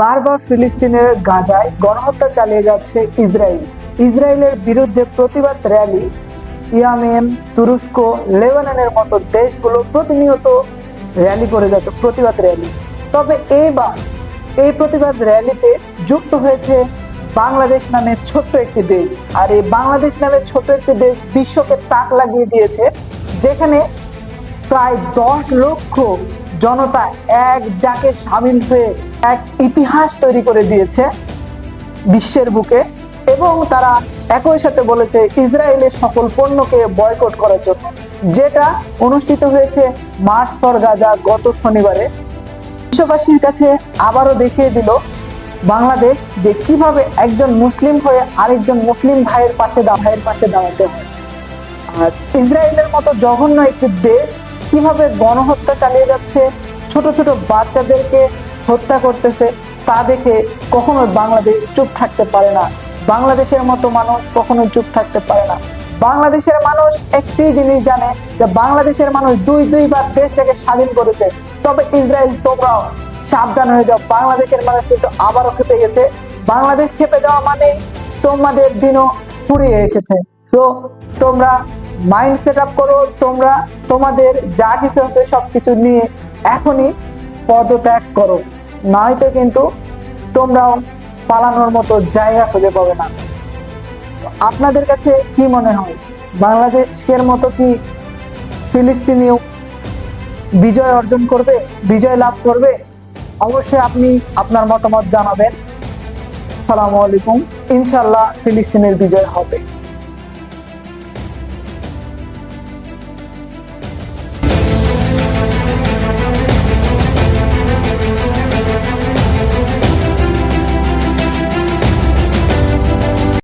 বারবার ফিলিস্তিনের গাজায় গণহত্যা চালিয়ে যাচ্ছে ইসরায়েল। ইসরায়েলের বিরুদ্ধে প্রতিবাদ র্যালি। ইয়ামেন, তুরস্ক, লেবাননের মতো দেশগুলো প্রতিনিয়ত র্যালি করে যেত প্রতিবাদ র্যালি। তবে এইবার এই প্রতিবাদ র্যালিতে যুক্ত হয়েছে বাংলাদেশ নামে ছোট্ট একটি দেশ। আর এই বাংলাদেশ নামে ছোট্ট একটি দেশ বিশ্বকে তাক লাগিয়ে দিয়েছে, যেখানে প্রায় দশ লক্ষ জনতা এক ডাকে সামিল হয়ে এক ইতিহাস তৈরি করে দিয়েছে বিশ্বের বুকে এবং তারা একই সাথে বলেছে ইসরায়েলের সকল পণ্যকে বয়কট করার জন্য। যেটা অনুষ্ঠিত হয়েছে মার্চ ফর গাজা গত শনিবারে। বিশ্ববাসীর কাছে আবারও দেখিয়ে দিল বাংলাদেশ যে কীভাবে একজন মুসলিম হয়ে আরেকজন মুসলিম ভাইয়ের পাশে ভাইয়ের পাশে দাঁড়াতে হয়। আর ইসরায়েলের মতো জঘন্য একটি দেশ কীভাবে গণহত্যা চালিয়ে যাচ্ছে, ছোট ছোট বাচ্চাদেরকে হত্যা করতেছে, তা দেখে কখনো বাংলাদেশ চুপ থাকতে পারে না। বাংলাদেশের মতো মানুষ কখনো চুপ থাকতে পারে না। বাংলাদেশের মানুষ একটি জিনিস জানে যে বাংলাদেশের মানুষ দুই দুইবার দেশটাকে স্বাধীন করেছে। তবে ইসরায়েল, তোমরাও সাবধান হয়ে যাও, বাংলাদেশের মানুষ কিন্তু আবারও খেপে গেছে। বাংলাদেশ খেপে যাওয়া মানে তোমাদের দিনও ফুরিয়ে এসেছে। তো তোমরা মাইন্ড সেট আপ করো, তোমরা, তোমাদের যা কিছু আছে সব কিছু নিয়ে এখনই পদত্যাগ করো। নয়তো কিন্তু তোমরাও পালানোর মতো জায়গা খুঁজে পাবে না। আপনাদের কাছে কি মনে হয়? বাংলাদেশের মতো কি ফিলিস্তিনিও বিজয় অর্জন করবে, বিজয় লাভ করবে? অবশ্যই আপনি আপনার মতামত জানাবেন। সালামু আলাইকুম। ইনশাল্লাহ ফিলিস্তিনের বিজয় হবে।